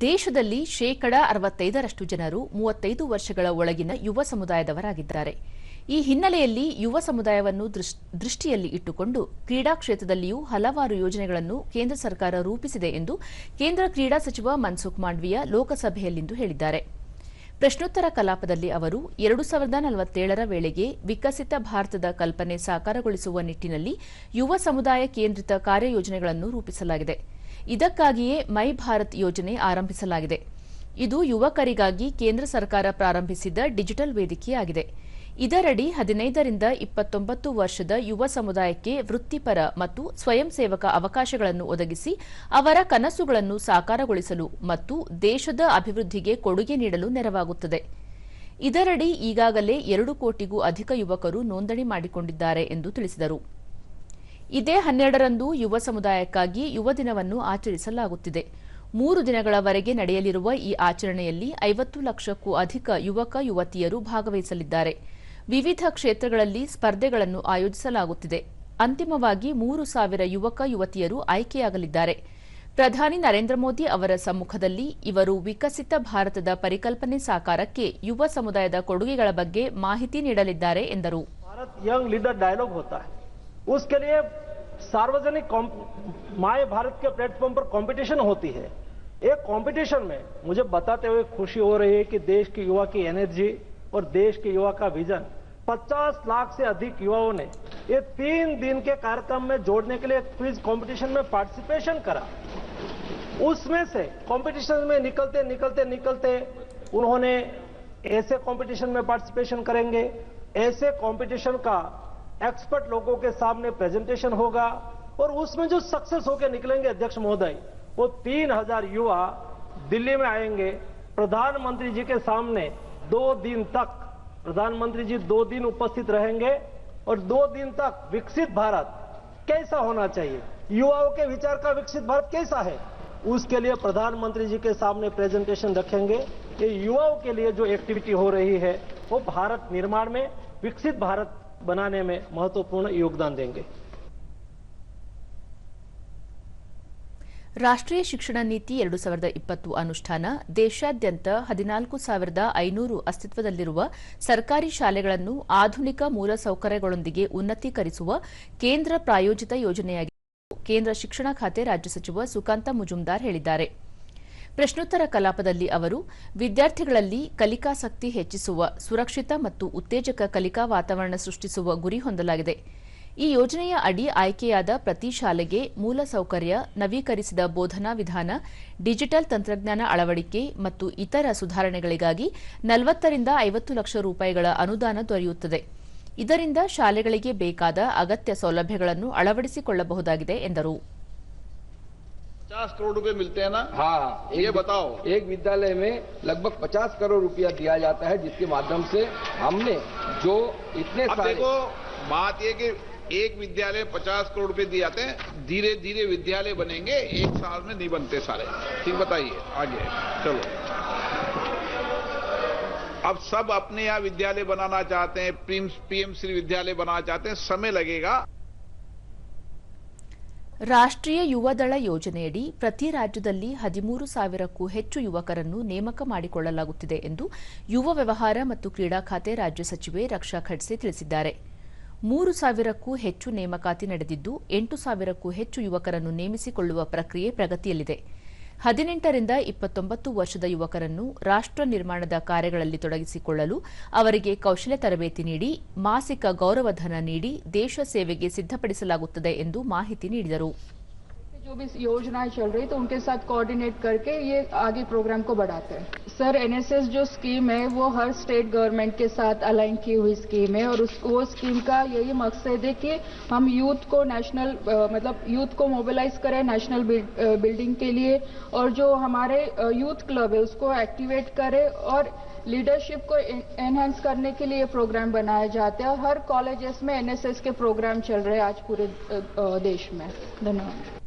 ದೇಶದಲ್ಲಿ ಶೇಕಡ ಅರವತ್ತೈದರಷ್ಟು ಜನರು ಮೂವತ್ತೈದು ವರ್ಷಗಳ ಒಳಗಿನ ಯುವ ಸಮುದಾಯದವರಾಗಿದ್ದಾರೆ. ಈ ಹಿನ್ನೆಲೆಯಲ್ಲಿ ಯುವ ಸಮುದಾಯವನ್ನು ದೃಷ್- ದೃಷ್ಟಿಯಲ್ಲಿ ಇಟ್ಟುಕೊಂಡು ಕ್ರೀಡಾ ಕ್ಷೇತ್ರದಲ್ಲಿಯೂ ಹಲವಾರು ಯೋಜನೆಗಳನ್ನು ಕೇಂದ್ರ ಸರ್ಕಾರ ರೂಪಿಸಿದೆ ಎಂದು ಕೇಂದ್ರ ಕ್ರೀಡಾ ಸಚಿವ ಮನ್ಸುಖ್ ಮಾಂಡ್ವಿಯ ಲೋಕಸಭೆಯಲ್ಲಿಂದು ಹೇಳಿದ್ದಾರೆ. ಪ್ರಶ್ನೋತ್ತರ ಕಲಾಪದಲ್ಲಿ ಅವರು ಎರಡು ಸಾವಿರದ ನಲವತ್ತೇಳರ ವೇಳೆಗೆ ವಿಕಸಿತ ಭಾರತದ ಕಲ್ಪನೆ ಸಾಕಾರಗೊಳಿಸುವ ನಿಟ್ಟಿನಲ್ಲಿ ಯುವ ಸಮುದಾಯ ಕೇಂದ್ರಿತ ಕಾರ್ಯಯೋಜನೆಗಳನ್ನು ರೂಪಿಸಲಾಗಿದೆ. ಇದಕ್ಕಾಗಿಯೇ ಮೈ ಭಾರತ್ ಯೋಜನೆ ಆರಂಭಿಸಲಾಗಿದೆ. ಇದು ಯುವಕರಿಗಾಗಿ ಕೇಂದ್ರ ಸರ್ಕಾರ ಪ್ರಾರಂಭಿಸಿದ ಡಿಜಿಟಲ್ ವೇದಿಕೆಯಾಗಿದೆ. ಇದರಡಿ ಹದಿನೈದರಿಂದ ಇಪ್ಪತ್ತೊಂಬತ್ತು ವರ್ಷದ ಯುವ ಸಮುದಾಯಕ್ಕೆ ವೃತ್ತಿಪರ ಮತ್ತು ಸ್ವಯಂ ಸೇವಕ ಅವಕಾಶಗಳನ್ನು ಒದಗಿಸಿ ಅವರ ಕನಸುಗಳನ್ನು ಸಾಕಾರಗೊಳಿಸಲು ಮತ್ತು ದೇಶದ ಅಭಿವೃದ್ಧಿಗೆ ಕೊಡುಗೆ ನೀಡಲು ನೆರವಾಗುತ್ತದೆ. ಇದರಡಿ ಈಗಾಗಲೇ ಎರಡು ಕೋಟಿಗೂ ಅಧಿಕ ಯುವಕರು ನೋಂದಣಿ ಮಾಡಿಕೊಂಡಿದ್ದಾರೆ ಎಂದು ತಿಳಿಸಿದರು. ಇದೇ ಹನ್ನೆರಡರಂದು ಯುವ ಸಮುದಾಯಕ್ಕಾಗಿ ಯುವ ದಿನವನ್ನು ಆಚರಿಸಲಾಗುತ್ತಿದೆ. ಮೂರು ದಿನಗಳವರೆಗೆ ನಡೆಯಲಿರುವ ಈ ಆಚರಣೆಯಲ್ಲಿ ಐವತ್ತು ಲಕ್ಷಕ್ಕೂ ಅಧಿಕ ಯುವಕ, ಯುವತಿಯರು ಭಾಗವಹಿಸಲಿದ್ದಾರೆ. ವಿವಿಧ ಕ್ಷೇತ್ರಗಳಲ್ಲಿ ಸ್ಪರ್ಧೆಗಳನ್ನು ಆಯೋಜಿಸಲಾಗುತ್ತಿದೆ. ಅಂತಿಮವಾಗಿ ಮೂರು ಸಾವಿರ ಯುವಕ, ಯುವತಿಯರು ಆಯ್ಕೆಯಾಗಲಿದ್ದಾರೆ. ಪ್ರಧಾನಿ ನರೇಂದ್ರ ಮೋದಿ ಅವರ ಸಮ್ಮುಖದಲ್ಲಿ ಇವರು ವಿಕಸಿತ ಭಾರತದ ಪರಿಕಲ್ಪನೆ ಸಾಕಾರಕ್ಕೆ ಯುವ ಸಮುದಾಯದ ಕೊಡುಗೆಗಳ ಬಗ್ಗೆ ಮಾಹಿತಿ ನೀಡಲಿದ್ದಾರೆ ಎಂದರು. उसके लिए सार्वजनिक माय भारत के प्लेटफॉर्म पर कंपटीशन होती है। एक कंपटीशन में मुझे बताते हुए खुशी हो रही है कि देश के युवा की एनर्जी और देश के युवा का विजन 50 लाख से अधिक युवाओं ने ये तीन दिन के कार्यक्रम में जोड़ने के लिए क्विज कंपटीशन में पार्टिसिपेशन करा। उसमें से कंपटीशन में निकलते निकलते निकलते उन्होंने ऐसे कंपटीशन में पार्टिसिपेशन करेंगे। ऐसे कंपटीशन का एक्सपर्ट लोगों के सामने प्रेजेंटेशन होगा और उसमें जो सक्सेस होकर निकलेंगे अध्यक्ष महोदय, वो तीन हज़ार युवा दिल्ली में आएँगे। प्रधानमंत्री जी के सामने दो दिन तक, प्रधानमंत्री जी दो दिन उपस्थित रहेंगे और दो दिन तक विकसित भारत कैसा होना चाहिए? युवाओं के विचार का विकसित भारत कैसा है? उसके लिए प्रधानमंत्री जी के सामने प्रेजेंटेशन रखेंगे कि युवाओं के लिए जो एक्टिविटी हो रही है, वो भारत निर्माण में, विकसित भारत बनाने में महत्वपूर्ण योगदान देंगे ರಾಷ್ಟ್ರೀಯ ಶಿಕ್ಷಣ ನೀತಿ ಎರಡು ಸಾವಿರದ ಇಪ್ಪತ್ತು ಅನುಷ್ಠಾನ ದೇಶಾದ್ಯಂತ ಹದಿನಾಲ್ಕು ಸಾವಿರದ ಐನೂರು ಅಸ್ತಿತ್ವದಲ್ಲಿರುವ ಸರ್ಕಾರಿ ಶಾಲೆಗಳನ್ನು ಆಧುನಿಕ ಮೂಲಸೌಕರ್ಯಗಳೊಂದಿಗೆ ಉನ್ನತೀಕರಿಸುವ ಕೇಂದ್ರ ಪ್ರಾಯೋಜಿತ ಯೋಜನೆಯಾಗಿದೆ ಎಂದು ಕೇಂದ್ರ ಶಿಕ್ಷಣ ಖಾತೆ ರಾಜ್ಯ ಸಚಿವ ಸುಕಾಂತ ಮುಜುಮ್ದಾರ್ ಹೇಳಿದ್ದಾರೆ ಪ್ರಶ್ನೋತ್ತರ ಕಲಾಪದಲ್ಲಿ ಅವರು, ವಿದ್ಯಾರ್ಥಿಗಳಲ್ಲಿ ಕಲಿಕಾಸಕ್ತಿ ಹೆಚ್ಚಿಸುವ, ಸುರಕ್ಷಿತ ಮತ್ತು ಉತ್ತೇಜಕ ಕಲಿಕಾ ವಾತಾವರಣ ಸೃಷ್ಟಿಸುವ ಗುರಿ ಹೊಂದಲಾಗಿದೆ. ಈ ಯೋಜನೆಯ ಅಡಿ ಆಯ್ಕೆಯಾದ ಪ್ರತಿ ಶಾಲೆಗೆ ಮೂಲಸೌಕರ್ಯ ನವೀಕರಿಸಿದ ಬೋಧನಾ ವಿಧಾನ, ಡಿಜಿಟಲ್ ತಂತ್ರಜ್ಞಾನ ಅಳವಡಿಕೆ ಮತ್ತು ಇತರ ಸುಧಾರಣೆಗಳಿಗಾಗಿ ನಲವತ್ತರಿಂದ ಐವತ್ತು ಲಕ್ಷ ರೂಪಾಯಿಗಳ ಅನುದಾನ ದೊರೆಯುತ್ತದೆ. ಇದರಿಂದ ಶಾಲೆಗಳಿಗೆ ಬೇಕಾದ ಅಗತ್ಯ ಸೌಲಭ್ಯಗಳನ್ನು ಅಳವಡಿಸಿಕೊಳ್ಳಬಹುದಾಗಿದೆ ಎಂದರು. पचास करोड़ रुपए मिलते हैं ना? हाँ। ये बताओ। एक विद्यालय में लगभग 50 करोड़ रुपया दिया जाता है जिसके माध्यम से हमने जो इतने अब सारे देखो बात ये कि एक विद्यालय पचास करोड़ रुपए दिए जाते हैं धीरे धीरे विद्यालय बनेंगे एक साल में नहीं बनते सारे। ठीक बताइए आगे चलो। अब सब अपने यहाँ विद्यालय बनाना चाहते हैं पीएम श्री विद्यालय बनाना चाहते हैं समय लगेगा। ರಾಷ್ಟ್ರೀಯ ಯುವದಳ ಯೋಜನೆಯಡಿ ಪ್ರತಿ ರಾಜ್ಯದಲ್ಲಿ ಹದಿಮೂರು ಸಾವಿರಕ್ಕೂ ಹೆಚ್ಚು ಯುವಕರನ್ನು ನೇಮಕ ಮಾಡಿಕೊಳ್ಳಲಾಗುತ್ತಿದೆ ಎಂದು ಯುವ ವ್ಯವಹಾರ ಮತ್ತು ಕ್ರೀಡಾ ಖಾತೆ ರಾಜ್ಯ ಸಚಿವೆ ರಕ್ಷಾ ಖಡ್ಸೆ ತಿಳಿಸಿದ್ದಾರೆ. ಮೂರು ಸಾವಿರಕ್ಕೂ ಹೆಚ್ಚು ನೇಮಕಾತಿ ನಡೆದಿದ್ದು, ಎಂಟು ಸಾವಿರಕ್ಕೂ ಹೆಚ್ಚು ಯುವಕರನ್ನು ನೇಮಿಸಿಕೊಳ್ಳುವ ಪ್ರಕ್ರಿಯೆ ಪ್ರಗತಿಯಲ್ಲಿದೆ. ಹದಿನೆಂಟರಿಂದ ಇಪ್ಪತ್ತೊಂಬತ್ತು ವರ್ಷದ ಯುವಕರನ್ನು ರಾಷ್ಟ್ರ ನಿರ್ಮಾಣದ ಕಾರ್ಯಗಳಲ್ಲಿ ತೊಡಗಿಸಿಕೊಳ್ಳಲು ಅವರಿಗೆ ಕೌಶಲ್ಯ ತರಬೇತಿ ನೀಡಿ, ಮಾಸಿಕ ಗೌರವಧನ ನೀಡಿ ದೇಶ ಸೇವೆಗೆ ಸಿದ್ಧಪಡಿಸಲಾಗುತ್ತದೆ ಎಂದು ಮಾಹಿತಿ ನೀಡಿದರು. जो भी योजनाएँ चल रही तो उनके साथ कोऑर्डिनेट करके ये आगे प्रोग्राम को बढ़ाते हैं। सर एनएसएस जो स्कीम है, वो हर स्टेट गवर्नमेंट के साथ अलाइन की हुई स्कीम है और उस, वो स्कीम का यही मकसद है कि हम यूथ को नेशनल मतलब यूथ को मोबिलाइज करें नेशनल बिल्डिंग के लिए और जो हमारे यूथ क्लब है, उसको एक्टिवेट करें और लीडरशिप को एनहेंस करने के लिए प्रोग्राम बनाए जाते हैं। हर कॉलेजेस में एनएसएस के प्रोग्राम चल रहे हैं आज पूरे देश में। धन्यवाद।